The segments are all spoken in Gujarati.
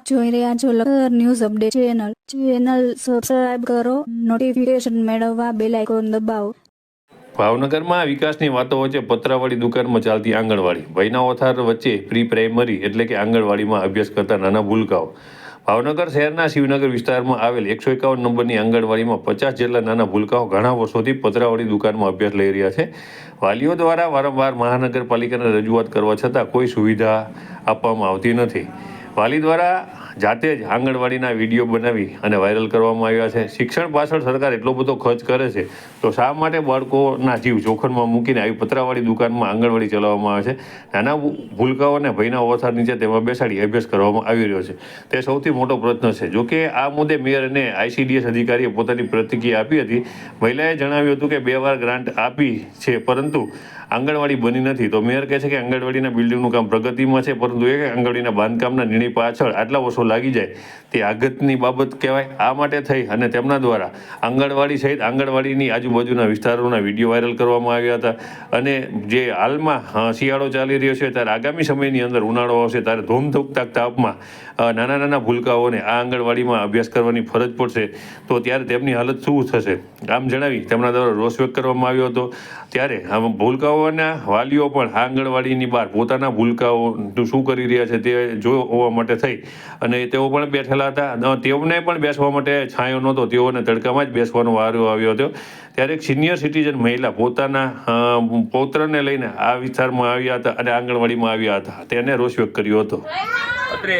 આપ જોઈ રહ્યા છો લખર news update channel. Channel subscribe કરો નોટિફિકેશન મેળવવા બેલ આઇકોન દબાવો. ભાવનગરમાં વિકાસની વાતો વચ્ચે પતરાવાળી દુકાનમાં ચાલતી આંગણવાડી. ભયના ઓથાર વચ્ચે પ્રી પ્રાઇમરી એટલે કે આંગણવાડીમાં અભ્યાસ કરતા નાના ભૂલકાઓ. ભાવનગર શહેરના શિવનગર વિસ્તારમાં આવેલ એકસો એકાવન નંબરની આંગણવાડીમાં પચાસ જેટલા નાના ભૂલકાઓ ઘણા વર્ષોથી પતરાવાળી દુકાનમાં અભ્યાસ લઈ રહ્યા છે. વાલીઓ દ્વારા વારંવાર મહાનગરપાલિકાને રજૂઆત કરવા છતાં કોઈ સુવિધા આપવામાં આવતી નથી. વાલી દ્વારા જાતે જ આંગણવાડીના વીડિયો બનાવી અને વાયરલ કરવામાં આવ્યા છે. શિક્ષણ પાછળ સરકાર એટલો બધો ખર્ચ કરે છે, તો શા માટે બાળકોના જીવ જોખમમાં મૂકીને આવી પતરાવાળી દુકાનમાં આંગણવાડી ચલાવવામાં આવે છે? નાના ભૂલકાઓ ભૂલકાઓને ભયના ઓથાર નીચે તેમાં બેસાડી અભ્યાસ કરવામાં આવી રહ્યો છે. તે સૌથી મોટો પ્રશ્ન છે. જોકે આ મુદ્દે મેયર અને આઈસીડીએસ અધિકારીએ પોતાની પ્રતિક્રિયા આપી હતી. મહિલાએ જણાવ્યું હતું કે બે વાર ગ્રાન્ટ આપી છે, પરંતુ આંગણવાડી બની નથી. તો મેયર કહે છે કે આંગણવાડીના બિલ્ડિંગનું કામ પ્રગતિમાં છે, પરંતુ એ આંગણવાડીના બાંધકામના નિર્ણય પાછળ આટલા વર્ષો લાગી જાય, તે આઘતની બાબત કહેવાય. આ માટે થઈ અને તેમના દ્વારા આંગણવાડી સહિત આંગણવાડીની આજુબાજુના વિસ્તારોના વીડિયો વાયરલ કરવામાં આવ્યા હતા. અને જે હાલમાં શિયાળો ચાલી રહ્યો છે, ત્યારે આગામી સમયની અંદર ઉનાળો આવશે, ત્યારે ધૂમધૂકતા તાપમાં નાના નાના ભૂલકાઓને આ આંગણવાડીમાં અભ્યાસ કરવાની ફરજ પડશે. તો ત્યારે તેમની હાલત શું થશે? આમ જણાવી તેમના દ્વારા રોષ વ્યક્ત કરવામાં આવ્યો હતો. ત્યારે આમ ભૂલકાઓના વાલીઓ પણ આંગણવાડીની બહાર પોતાના ભૂલકાઓ શું કરી રહ્યા છે તે જોવા માટે થઈ. અને તેઓ પણ બેઠેલા હતા. તેઓને પણ બેસવા માટે છાંયો નહોતો. તેઓને તડકામાં જ બેસવાનો વારો આવ્યો હતો. ત્યારે એક સિનિયર સિટીઝન મહિલા પોતાના પૌત્રને લઈને આ વિસ્તારમાં આવ્યા હતા અને આંગણવાડીમાં આવ્યા હતા. તેને રોષ વ્યક્ત કર્યો હતો. અત્રે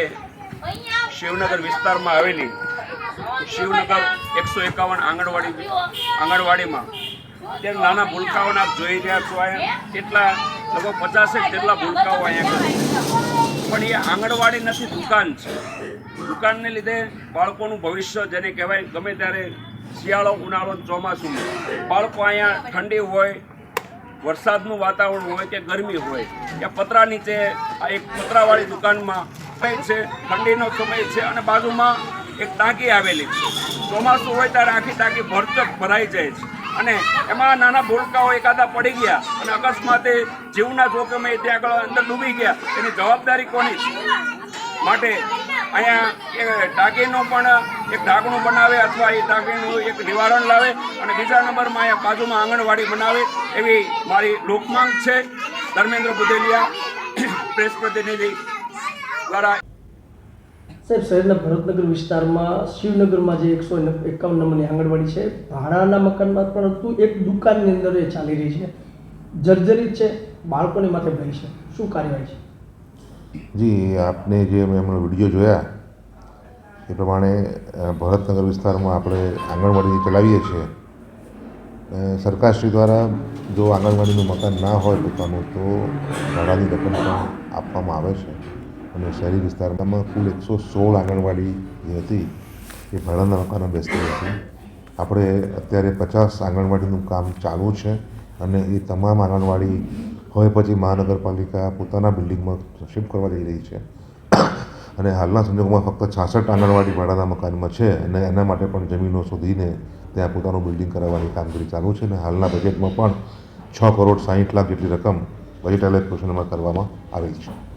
શિવનગર વિસ્તારમાં આવેલી શિવનગર એકસો એકાવન આંગણવાડી, આંગણવાડીમાં અત્યારે નાના ભૂલકાઓને આપ જોઈ રહ્યા છો અહીંયા કેટલા લગભગ પચાસેક જેટલા ભૂલકાઓ અહીંયા. પણ એ આંગણવાડી નથી, દુકાન છે. દુકાનને લીધે બાળકોનું ભવિષ્ય જેને કહેવાય, ગમે ત્યારે શિયાળો, ઉનાળો ચોમાસું બાળકો અહીંયા ઠંડી હોય, વરસાદનું વાતાવરણ હોય કે ગરમી હોય કે પતરા નીચે આ એક પતરાવાળી દુકાનમાં છે, ઠંડીનો સમય છે અને બાજુમાં એક ટાંકી આવેલી છે. ચોમાસું હોય ત્યારે આખી ટાંકી ભરચક ભરાઈ જાય છે. અને એમાં નાના ભૂલકાઓ એકાદા પડી ગયા અને અકસ્માતે જીવના જોખમે ત્યાં આગળ અંદર ડૂબી ગયા. એની જવાબદારી કોની? માટે અહીંયા એ ટાંકીનું પણ એક ઢાંકણું બનાવે અથવા એ ટાંકીનું એક નિવારણ લાવે અને બીજા નંબરમાં અહીંયા બાજુમાં આંગણવાડી બનાવે એવી મારી લોકમાંગ છે. ધર્મેન્દ્ર બુદેલિયા, પ્રેસ પ્રતિનિધિ દ્વારા સાહેબ, શહેરના ભરતનગર વિસ્તારમાં, શિવનગરમાં જે એકસો એકાવન નંબરની આંગણવાડી છે, ભાડાના મકાનમાં પરંતુ એક દુકાનની અંદર એ ચાલી રહી છે. જર્જરિત છે, બાળકોને માથે ભય છે. શું કાર્યવાહી છે? જી, આપને જે મેં હમણાં વીડિયો જોયા, એ પ્રમાણે ભરતનગર વિસ્તારમાં આપણે આંગણવાડી ચલાવીએ છીએ. સરકારશ્રી દ્વારા જો આંગણવાડીનું મકાન ના હોય પોતાનું, તો ભાડાની રકમ પણ આપવામાં આવે છે. અને શહેરી વિસ્તારમાં કુલ એકસો સોળ આંગણવાડી જે હતી. એ ભાડાના મકાનો બેસતી હતી આપણે અત્યારે પચાસ આંગણવાડીનું કામ ચાલુ છે અને એ તમામ આંગણવાડી હવે પછી મહાનગરપાલિકા પોતાના બિલ્ડિંગમાં શિફ્ટ કરવા જઈ રહી છે. અને હાલના સંજોગોમાં ફક્ત છાસઠ આંગણવાડી ભાડાના મકાનમાં છે અને એના માટે પણ જમીનો શોધીને ત્યાં પોતાનું બિલ્ડિંગ કરાવવાની કામગીરી ચાલુ છે અને હાલના બજેટમાં પણ છ કરોડ સાહીઠ લાખ જેટલી રકમ બજેટ એલોકેશનમાં કરવામાં આવી છે.